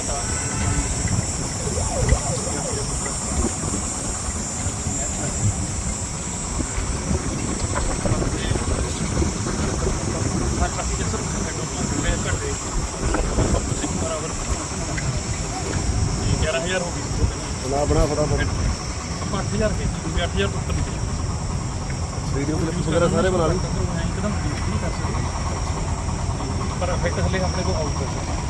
पता ਹਜ਼ਾਰ ਹੋ ਗਈ ਲਾ ਬਣਾ ਫਟਾਫਟ 8000 ਕੇ 8000 ਤੋਂ ਉੱਪਰ ਨਿਕਲੀ ਵੀਡੀਓ ਕਲਿੱਪ ਵਗੈਰਾ ਸਾਰੇ ਬਣਾ ਲਈ ਇੱਕਦਮ ਠੀਕ ਕਰ ਸਕਦੇ ਪਰ ਇਫੈਕਟ ਹਲੇ ਆਪਣੇ ਕੋਲ ਆਊਟ ਕਰ ਸਕਦੇ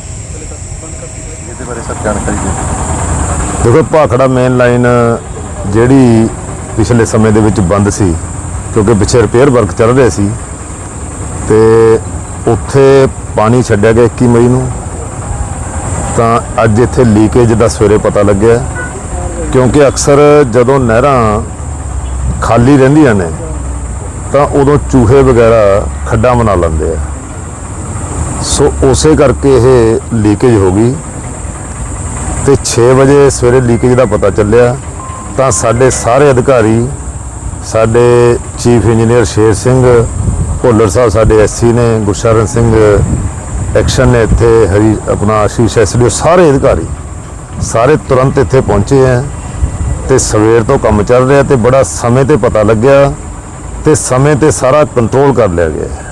ਇਹਦੇ ਬਾਰੇ ਸਰ ਜਾਣਕਾਰੀ ਦਿਓ। ਦੇਖੋ, ਭਾਖੜਾ ਮੇਨ ਲਾਈਨ ਜਿਹੜੀ ਪਿਛਲੇ ਸਮੇਂ ਦੇ ਵਿੱਚ ਬੰਦ ਸੀ, ਕਿਉਂਕਿ ਪਿੱਛੇ ਰਿਪੇਅਰ ਵਰਕ ਚੱਲ ਰਿਹਾ ਸੀ, ਤੇ ਉੱਥੇ ਪਾਣੀ ਛੱਡਿਆ ਗਿਆ 21 ਮਈ ਨੂੰ। ਤਾਂ ਅੱਜ ਇੱਥੇ ਲੀਕੇਜ ਦਾ ਸਵੇਰੇ ਪਤਾ ਲੱਗਿਆ, ਕਿਉਂਕਿ ਅਕਸਰ ਜਦੋਂ ਨਹਿਰਾਂ ਖਾਲੀ ਰਹਿੰਦੀਆਂ ਨੇ, ਤਾਂ ਉਦੋਂ ਚੂਹੇ ਵਗੈਰਾ ਖੱਡਾਂ ਬਣਾ ਲੈਂਦੇ ਆ। ਸੋ ਉਸੇ ਕਰਕੇ ਇਹ ਲੀਕੇਜ ਹੋ ਗਈ ਤੇ 6 ਵਜੇ ਸਵੇਰੇ ਲੀਕੇਜ ਦਾ ਪਤਾ ਚੱਲਿਆ ਤਾਂ ਸਾਡੇ ਸਾਰੇ ਅਧਿਕਾਰੀ, ਸਾਡੇ ਚੀਫ ਇੰਜੀਨੀਅਰ ਸ਼ੇਰ ਸਿੰਘ, ਭੋਲਰ ਸਾਹਿਬ ਸਾਡੇ ਐਸਸੀ ਨੇ, ਗੁਰਸ਼ਰਨ ਸਿੰਘ ਐਕਸ਼ਨ ਨੇ ਇੱਥੇ, ਹਰੀ, ਆਪਣਾ ਆਸ਼ੀਸ਼ ਐਸਡੀਓ ਸਾਰੇ ਅਧਿਕਾਰੀ, ਸਾਰੇ ਤੁਰੰਤ ਇੱਥੇ ਪਹੁੰਚੇ ਆ ਤੇ ਸਵੇਰ ਤੋਂ ਕੰਮ ਚੱਲ ਰਿਹਾ ਤੇ ਬੜਾ ਸਮੇਂ ਤੇ ਪਤਾ ਲੱਗਿਆ ਤੇ ਸਮੇਂ ਤੇ ਸਾਰਾ ਕੰਟਰੋਲ ਕਰ ਲਿਆ ਗਿਆ।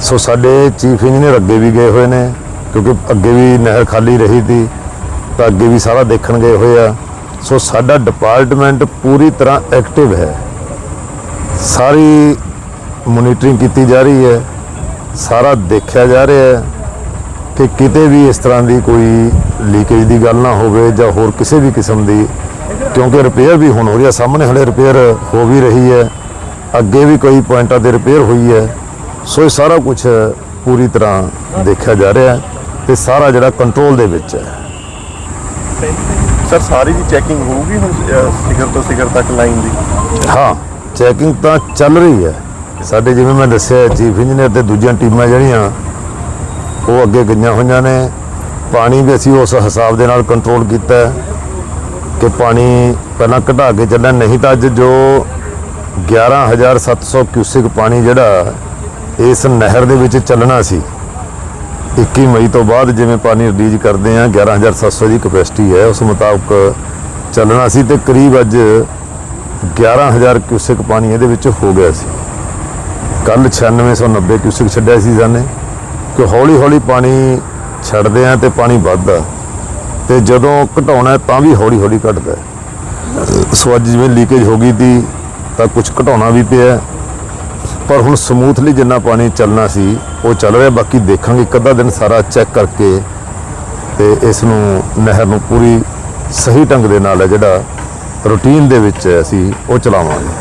ਸੋ ਸਾਡੇ ਚੀਫ ਇੰਜੀਨੀਅਰ ਅੱਗੇ ਵੀ ਗਏ ਹੋਏ ਨੇ, ਕਿਉਂਕਿ ਅੱਗੇ ਵੀ ਨਹਿਰ ਖਾਲੀ ਰਹੀ ਸੀ, ਤਾਂ ਅੱਗੇ ਵੀ ਸਾਰਾ ਦੇਖਣ ਗਏ ਹੋਏ ਆ। ਸੋ ਸਾਡਾ ਡਿਪਾਰਟਮੈਂਟ ਪੂਰੀ ਤਰ੍ਹਾਂ ਐਕਟਿਵ ਹੈ। ਸਾਰੀ ਮੋਨੀਟਰਿੰਗ ਕੀਤੀ ਜਾ ਰਹੀ ਹੈ, ਸਾਰਾ ਦੇਖਿਆ ਜਾ ਰਿਹਾ ਹੈ ਕਿ ਕਿਤੇ ਵੀ ਇਸ ਤਰ੍ਹਾਂ ਦੀ ਕੋਈ ਲੀਕੇਜ ਦੀ ਗੱਲ ਨਾ ਹੋਵੇ ਜਾਂ ਹੋਰ ਕਿਸੇ ਵੀ ਕਿਸਮ ਦੀ, ਕਿਉਂਕਿ ਰਿਪੇਅਰ ਵੀ ਹੁਣ ਹੋ ਰਹੀ ਹੈ, ਸਾਹਮਣੇ ਹਲੇ ਰਿਪੇਅਰ ਹੋ ਵੀ ਰਹੀ ਹੈ। ਅੱਗੇ ਵੀ ਕਈ ਪੁਆਇੰਟਾਂ ਤੇ ਰਿਪੇਅਰ ਹੋਈ ਹੈ। ਸੋ ਇਹ ਸਾਰਾ ਕੁਝ ਪੂਰੀ ਤਰ੍ਹਾਂ ਦੇਖਿਆ ਜਾ ਰਿਹਾ ਹੈ ਤੇ ਸਾਰਾ ਜਿਹੜਾ ਕੰਟਰੋਲ ਦੇ ਵਿੱਚ ਹੈ। ਸਰ ਸਾਰੀ ਦੀ ਚੈਕਿੰਗ ਹੋਊਗੀ ਹੁਣ ਸਿਖਰ ਤੋਂ ਸਿਖਰ ਤੱਕ ਲਾਈਨ ਦੀ? ਹਾਂ ਚੈਕਿੰਗ ਤਾਂ ਚੱਲ ਰਹੀ ਹੈ। ਸਾਡੇ ਜਿਵੇਂ ਮੈਂ ਦੱਸਿਆ ਚੀਫ ਇੰਜੀਨੀਅਰ ਤੇ ਦੂਜੀਆਂ ਟੀਮਾਂ ਜਿਹੜੀਆਂ ਉਹ ਅੱਗੇ ਗਈਆਂ ਹੋਈਆਂ ਨੇ। ਪਾਣੀ ਵੀ ਅਸੀਂ ਉਸ ਹਿਸਾਬ ਦੇ ਨਾਲ ਕੰਟਰੋਲ ਕੀਤਾ ਹੈ ਕਿ ਪਾਣੀ ਪਹਿਲਾਂ ਘਟਾ ਕੇ ਚੱਲਿਆ ਨਹੀਂ ਤਾਂ ਅੱਜ ਜੋ 11700 ਕਿਊਸਿਕ ਪਾਣੀ ਜਿਹੜਾ ਇਸ ਨਹਿਰ ਦੇ ਵਿੱਚ ਚੱਲਣਾ ਸੀ। 21 ਮਈ ਤੋਂ ਬਾਅਦ ਜਿਵੇਂ ਪਾਣੀ ਰਿਲੀਜ਼ ਕਰਦੇ ਆ 11700 ਦੀ ਕਪੈਸਿਟੀ ਹੈ, ਉਸ ਮੁਤਾਬਕ ਚੱਲਣਾ ਸੀ ਤੇ ਕਰੀਬ ਅੱਜ 11000 ਕਿਊਸਿਕ ਪਾਣੀ ਇਹਦੇ ਵਿੱਚ ਹੋ ਗਿਆ ਸੀ। ਕੱਲ 9690 ਕਿਊਸਿਕ ਛੱਡਿਆ ਸੀ ਜਾਨੇ। ਕਿ ਹੌਲੀ ਹੌਲੀ ਪਾਣੀ ਛੱਡਦੇ ਆ ਤੇ ਪਾਣੀ ਵੱਧਦਾ ਤੇ ਜਦੋਂ ਘਟਾਉਣਾ ਤਾਂ ਵੀ ਹੌਲੀ ਹੌਲੀ ਘਟਦਾ ਹੈ। ਸੋ ਅੱਜ ਜਿਵੇਂ ਲੀਕੇਜ ਹੋ ਗਈ ਤੀ, ਤਾਂ ਕੁਝ ਘਟਾਉਣਾ ਵੀ ਪਿਆ ਪਰ ਹੁਣ ਸਮੂਥਲੀ ਜਿੰਨਾ ਪਾਣੀ ਚੱਲਣਾ ਸੀ, ਉਹ ਚੱਲ ਰਿਹਾ, ਬਾਕੀ ਦੇਖਾਂਗੇ, ਇੱਕ ਅੱਧਾ ਦਿਨ ਸਾਰਾ ਚੈੱਕ ਕਰਕੇ ਤੇ ਇਸ ਨੂੰ ਨਹਿਰ ਨੂੰ ਪੂਰੀ ਸਹੀ ਢੰਗ ਦੇ ਨਾਲ ਹੈ ਜਿਹੜਾ ਰੂਟੀਨ ਦੇ ਵਿੱਚ ਅਸੀਂ ਉਹ ਚਲਾਵਾਂਗੇ।